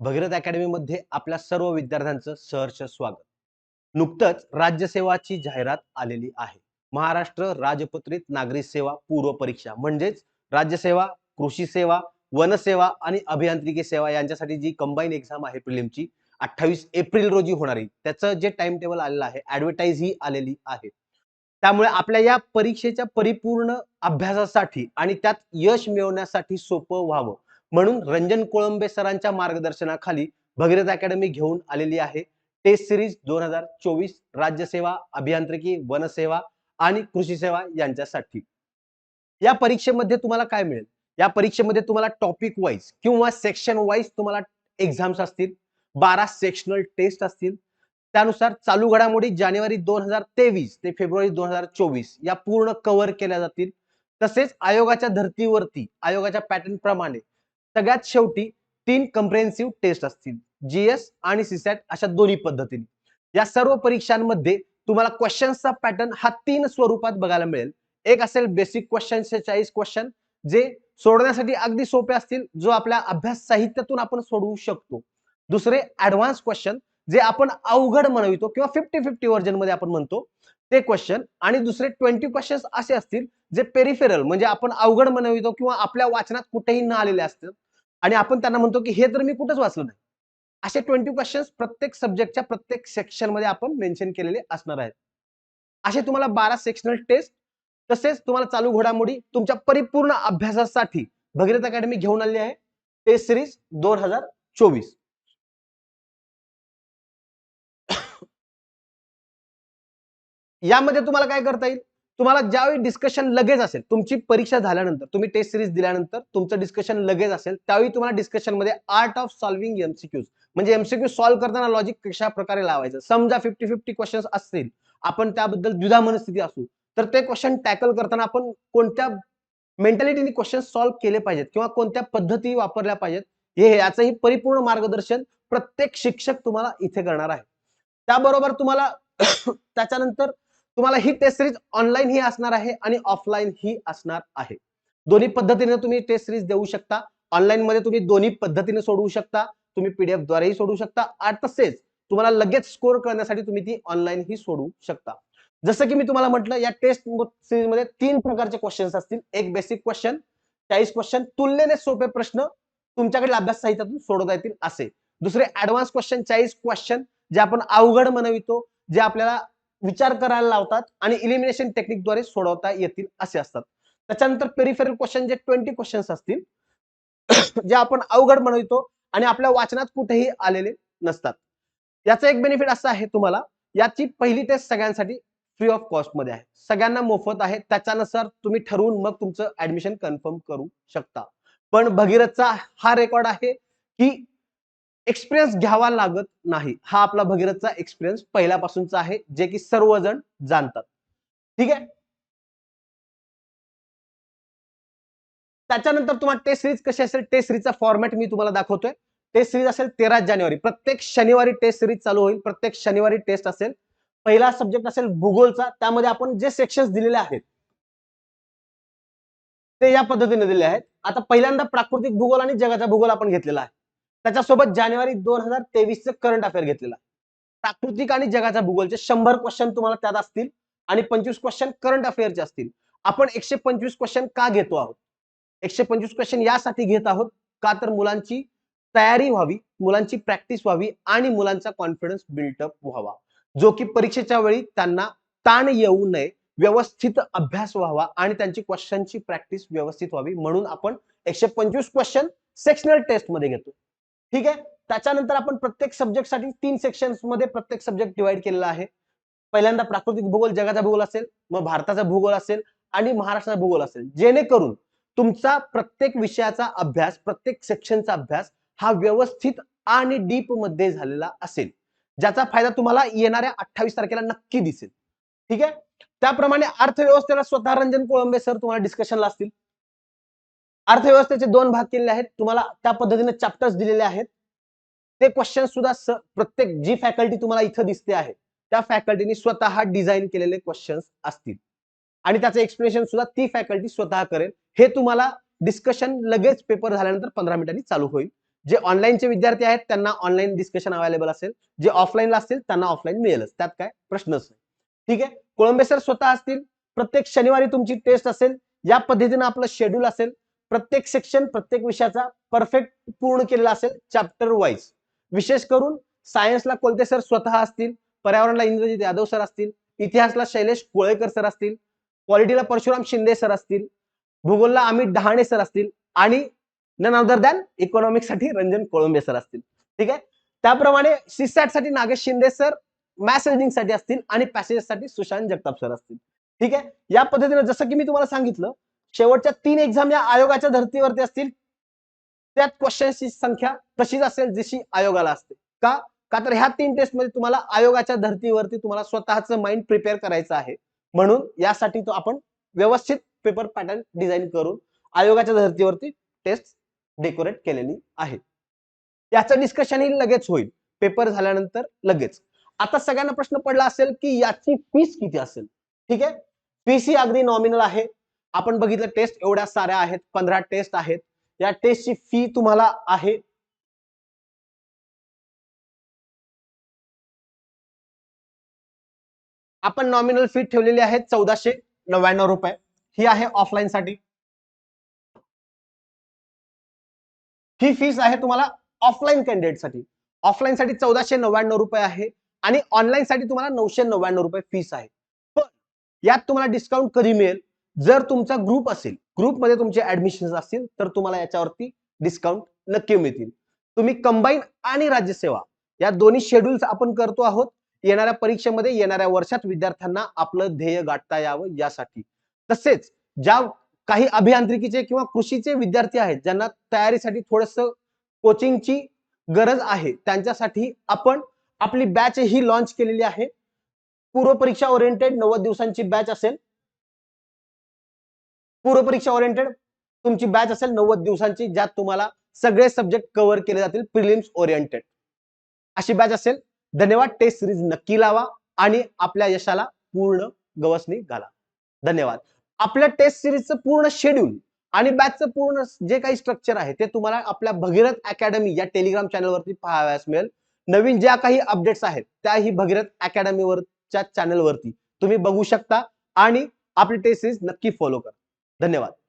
भगीरथ अकॅडमीमध्ये आपल्या सर्व विद्यार्थ्यांचं सहर्ष स्वागत. नुकतंच राज्यसेवाची जाहिरात आलेली आहे. महाराष्ट्र राजपत्रित नागरिक सेवा पूर्व परीक्षा म्हणजेच राज्यसेवा कृषी सेवा वनसेवा आणि अभियांत्रिकी सेवा यांच्यासाठी जी कंबाईन एक्झाम आहे प्रिलिमची अठ्ठावीस एप्रिल रोजी होणारी त्याचं जे टाइम टेबल आलेलं आहे ऍडव्हर्टाईज ही आलेली आहे. त्यामुळे आपल्या या परीक्षेच्या परिपूर्ण अभ्यासासाठी आणि त्यात यश मिळवण्यासाठी सोपं व्हावं. म्हणून रंजन कोळंबे सरांच्या मार्गदर्शनाखाली भगीरथ अकॅडमी घेऊन आलेली आहे. टेस्ट सिरीज दोन हजार चोवीस राज्यसेवा अभियांत्रिकी वनसेवा आणि कृषी सेवा यांच्यासाठी. या परीक्षेमध्ये तुम्हाला काय मिळेल? या परीक्षेमध्ये तुम्हाला टॉपिक वाईज किंवा सेक्शन वाईज तुम्हाला एक्झाम्स असतील बारा सेक्शनल टेस्ट असतील. त्यानुसार चालू घडामोडी जानेवारी दोन हजार तेवीस ते फेब्रुवारी दोन हजार चोवीस या पूर्ण कव्हर केल्या जातील. तसेच आयोगाच्या धर्तीवरती आयोगाच्या पॅटर्न प्रमाणे सगळ्यात शेवटी तीन कम्प्रेहेन्सिव्ह टेस्ट असतील. जीएस आणि सीसॅट अशा दोन्ही पद्धतीने. या सर्व परीक्षांमध्ये तुम्हाला क्वेश्चन्सचा पॅटर्न हा तीन स्वरूपात बघायला मिळेल. एक असेल बेसिक क्वेश्चनचे चाळीस क्वेश्चन जे सोडवण्यासाठी अगदी सोपे असतील जो आपल्या अभ्यास साहित्यातून आपण सोडवू शकतो. दुसरे ऍडव्हान्स क्वेश्चन जे आपण अवघड म्हणवितो किंवा फिफ्टी फिफ्टी व्हर्जनमध्ये आपण म्हणतो ते क्वेश्चन आणि दुसरे ट्वेंटी क्वेश्चन्स असे असतील जे पेरिफेरल म्हणजे आपण अवघड म्हणवितो किंवा आपल्या वाचनात कुठेही न आलेले असतात आणि आपण त्यांना म्हणतो की हे तर मी कुठंच वाचलं नाही. असे ट्वेंटी क्वेश्चन्स प्रत्येक सब्जेक्टच्या प्रत्येक सेक्शनमध्ये आपण मेन्शन केलेले असणार आहेत. असे तुम्हाला बारा सेक्शनल टेस्ट तसेच तुम्हाला चालू घडामोडी तुमच्या परिपूर्ण अभ्यासासाठी भगीरथ अकॅडमी घेऊन आली आहे. टेस्ट सिरीज दोन हजार चोवीस. यामध्ये तुम्हाला काय करता येईल? तुम्हाला ज्यावेळी डिस्कशन लगेच असेल तुमची परीक्षा झाल्यानंतर तुम्ही टेस्ट सिरीज दिल्यानंतर तुमचं डिस्कशन लगेच असेल त्यावेळी तुम्हाला डिस्कशनमध्ये आर्ट ऑफ सॉल्व्हिंग एमसीक्यूज म्हणजे एमसीक्यू सॉल्व्ह करताना लॉजिक कशा प्रकारे लावायचं? समजा फिफ्टी फिफ्टी क्वेश्चन असतील आपण त्याबद्दल द्विधा मनस्थिती असू तर ते क्वेश्चन टॅकल करताना आपण कोणत्या मेंटॅलिटीने क्वेश्चन सॉल्व्ह केले पाहिजेत किंवा कोणत्या पद्धती वापरल्या पाहिजेत हे याचंही परिपूर्ण मार्गदर्शन प्रत्येक शिक्षक तुम्हाला इथे करणार आहे. त्याबरोबर तुम्हाला त्याच्यानंतर तुम्हाला ही टेस्ट सिरीज ऑनलाईन ही असणार आहे आणि ऑफलाईन ही असणार आहे. दोन्ही पद्धतीने तुम्ही टेस्ट सिरीज देऊ शकता. ऑनलाईन मध्ये तुम्ही दोन्ही पद्धतीने सोडवू शकता. तुम्ही पीडीएफ द्वारेही सोडवू शकता. आणि तसेच तुम्हाला लगेच स्कोर करण्यासाठी तुम्ही ती ऑनलाईन ही सोडवू शकता. जसं की मी तुम्हाला म्हटलं या टेस्ट सिरीजमध्ये तीन प्रकारचे क्वेश्चन्स असतील. एक बेसिक क्वेश्चन चाळीस क्वेश्चन तुलनेने सोपे प्रश्न तुमच्याकडे अभ्यास साहित्यातून सोडवता येतील असे. दुसरे ऍडव्हान्स क्वेश्चन चाळीस क्वेश्चन जे आपण अवघड म्हणवितो जे आपल्याला विचार करायला लावतात आणि इलिमिनेशन टेक्निकद्वारे सोडवता येतील असे असतात. त्याच्यानंतर पेरिफेरल क्वेश्चन जे ट्वेंटी क्वेश्चन्स असतील जे आपण अवघड म्हणवितो आणि आपल्या वाचनात कुठेही आलेले नसतात. याचा एक बेनिफिट असा आहे तुम्हाला याची पहिली टेस्ट सगळ्यांसाठी फ्री ऑफ कॉस्टमध्ये आहे. सगळ्यांना मोफत आहे त्याच्यानुसार तुम्ही ठरवून मग तुमचं ऍडमिशन कन्फर्म करू शकता. पण भगीरथचा हा रेकॉर्ड आहे की एक्सपिरियन्स घ्यावा लागत नाही. हा आपला भगीरथचा एक्सपिरियन्स पहिल्यापासूनचा आहे जे की सर्वजण जाणतात. ठीक आहे? त्याच्यानंतर तुम्हाला टेस्ट सिरीज कशी असेल? टेस्ट सिरीजचा फॉर्मॅट मी तुम्हाला दाखवतोय. टेस्ट सिरीज असेल तेरा जानेवारी. प्रत्येक शनिवारी टेस्ट सिरीज चालू होईल. प्रत्येक शनिवारी टेस्ट असेल. पहिला सब्जेक्ट असेल भूगोलचा. त्यामध्ये आपण जे सेक्शन्स दिलेले आहेत ते या पद्धतीने दिले आहेत. आता पहिल्यांदा प्राकृतिक भूगोल आणि जगाचा भूगोल आपण घेतलेला आहे. त्याच्यासोबत जानेवारी दोन हजार तेवीसचं करंट अफेअर घेतलेला. प्राकृतिक आणि जगाच्या भूगोलचे शंभर क्वेश्चन तुम्हाला त्यात असतील आणि पंचवीस क्वेश्चन करंट अफेअरचे असतील. आपण एकशे पंचवीस क्वेश्चन का घेतो आहोत? एकशे पंचवीस क्वेश्चन यासाठी घेत आहोत का तर मुलांची तयारी व्हावी मुलांची प्रॅक्टिस व्हावी आणि मुलांचा कॉन्फिडन्स बिल्टअप व्हावा. जो की परीक्षेच्या वेळी त्यांना ताण येऊ नये व्यवस्थित अभ्यास व्हावा आणि त्यांची क्वेश्चनची प्रॅक्टिस व्यवस्थित व्हावी म्हणून आपण एकशे पंचवीस क्वेश्चन सेक्शनल टेस्टमध्ये घेतो. ठीक आहे? त्याच्यानंतर आपण प्रत्येक सब्जेक्टसाठी तीन सेक्शन्समध्ये प्रत्येक सब्जेक्ट डिवाइड केलेला आहे. पहिल्यांदा प्राकृतिक भूगोल जगाचा भूगोल असेल मग भारताचा भूगोल असेल आणि महाराष्ट्राचा भूगोल असेल. जेणेकरून तुमचा प्रत्येक विषयाचा अभ्यास प्रत्येक सेक्शनचा अभ्यास हा व्यवस्थित आणि डीपमध्ये झालेला असेल. ज्याचा फायदा तुम्हाला येणाऱ्या अठ्ठावीस तारखेला नक्की दिसेल. ठीक आहे? त्याप्रमाणे अर्थव्यवस्थेला स्वतः रंजन कोळंबे सर तुम्हाला डिस्कशनला असतील. अर्थव्यवस्थेचे दोन भाग केलेले आहेत. तुम्हाला त्या पद्धतीने चॅप्टर्स दिलेले आहेत. ते क्वेश्चन सुद्धा प्रत्येक जी फॅकल्टी तुम्हाला इथं दिसते आहे त्या फॅकल्टीने स्वतः डिझाईन केलेले क्वेश्चन्स असतील. आणि त्याचं एक्सप्लेनेशन सुद्धा ती फॅकल्टी स्वतः करेल. हे तुम्हाला डिस्कशन लगेच पेपर झाल्यानंतर पंधरा मिनिटांनी चालू होईल. जे ऑनलाईनचे विद्यार्थी आहेत त्यांना ऑनलाईन डिस्कशन अवेलेबल असेल. जे ऑफलाईनला असतील त्यांना ऑफलाईन मिळेलच. त्यात काय प्रश्नच नाही. ठीक आहे? कोळंबे सर स्वतः असतील. प्रत्येक शनिवारी तुमची टेस्ट असेल. या पद्धतीनं आपलं शेड्यूल असेल. प्रत्येक सेक्शन प्रत्येक विषयाचा परफेक्ट पूर्ण केलेला असेल चॅप्टर वाईज विशेष करून सायन्सला कोलते सर स्वतः असतील पर्यावरणला इंद्रजित यादव सर असतील इतिहासला शैलेश कोळेकर सर असतील क्वालिटीला परशुराम शिंदे सर असतील भूगोलला अमित डहाणे सर असतील आणि नन अदर दॅन इकॉनॉमिक्ससाठी रंजन कोळंबे सर असतील. ठीक आहे? त्याप्रमाणे सीसॅटसाठी नागेश शिंदे सर मॅथ्स रिजनिंगसाठी असतील आणि पॅसेजेससाठी सुशांत जगताप सर असतील. ठीक आहे? या पद्धतीने जसं की मी तुम्हाला सांगितलं शेवटच्या तीन एक्झाम या आयोगाच्या धर्तीवरती असतील त्यात क्वेश्चन्सची संख्या तशीच असेल जशी आयोगाला असते. का? का तर ह्या तीन टेस्टमध्ये तुम्हाला आयोगाच्या धर्तीवरती तुम्हाला स्वतःचं माइंड प्रिपेअर करायचं आहे. म्हणून यासाठी तो आपण व्यवस्थित पेपर पॅटर्न डिझाईन करून आयोगाच्या धर्तीवरती टेस्ट डेकोरेट केलेली आहे याचं डिस्कशन ही लगेच होईल. पेपर झाल्यानंतर लगेच. आता सगळ्यांना प्रश्न पडला असेल की याची फीस किती असेल? ठीक आहे? फीस ही अगदी नॉमिनल आहे. आपण बघितलं टेस्ट एवढ्या साऱ्या आहेत पंधरा टेस्ट आहेत. या टेस्टची फी तुम्हाला आहे. आपण नॉमिनल फी ठेवलेली आहे चौदाशे नव्याण्णव रुपये. ही आहे ऑफलाईन साठी. ही फीस आहे तुम्हाला ऑफलाईन कॅन्डिडेटसाठी. ऑफलाईन साठी चौदाशे नव्याण्णव रुपये आहे आणि ऑनलाईन साठी तुम्हाला नऊशे नव्याण्णव रुपये फीस आहे. पण यात तुम्हाला डिस्काउंट कधी मिळेल? जर तुमचा ग्रुप असेल ग्रुपमध्ये तुमचे ऍडमिशन असतील तर तुम्हाला याच्यावरती डिस्काउंट नक्की मिळतील. तुम्ही कंबाईन आणि राज्यसेवा या दोन्ही शेड्यूल्स आपण करतो आहोत येणाऱ्या परीक्षेमध्ये येणाऱ्या वर्षात विद्यार्थ्यांना आपलं ध्येय गाठता यावं यासाठी. तसेच ज्या काही अभियांत्रिकीचे किंवा कृषीचे विद्यार्थी आहेत ज्यांना तयारीसाठी थोडस कोचिंगची गरज आहे त्यांच्यासाठी आपण आपली बॅच ही लॉन्च केलेली आहे. पूर्व परीक्षा ओरिएंटेड नव्वद दिवसांची बॅच असेल पूर्वपरीक्षा ओरिएंटेड तुमची बॅच असेल नव्वद दिवसांची ज्यात तुम्हाला सगळे सब्जेक्ट कव्हर केले जातील प्रिलिम्स ओरिएंटेड अशी बॅच असेल धन्यवाद. टेस्ट सिरीज नक्की लावा आणि आपल्या यशाला पूर्ण गवसणी घाला. धन्यवाद. आपल्या टेस्ट सिरीजचं पूर्ण शेड्यूल आणि बॅचचं पूर्ण जे काही स्ट्रक्चर आहे ते तुम्हाला आपल्या भगीरथ अकॅडमी या टेलिग्राम चॅनलवरती पाहावयास मिळेल. नवीन ज्या काही अपडेट्स आहेत त्याही भगीरथ अकॅडमीवरच्या चॅनलवरती तुम्ही बघू शकता आणि आपली टेस्ट सिरीज नक्की फॉलो करा. धन्यवाद.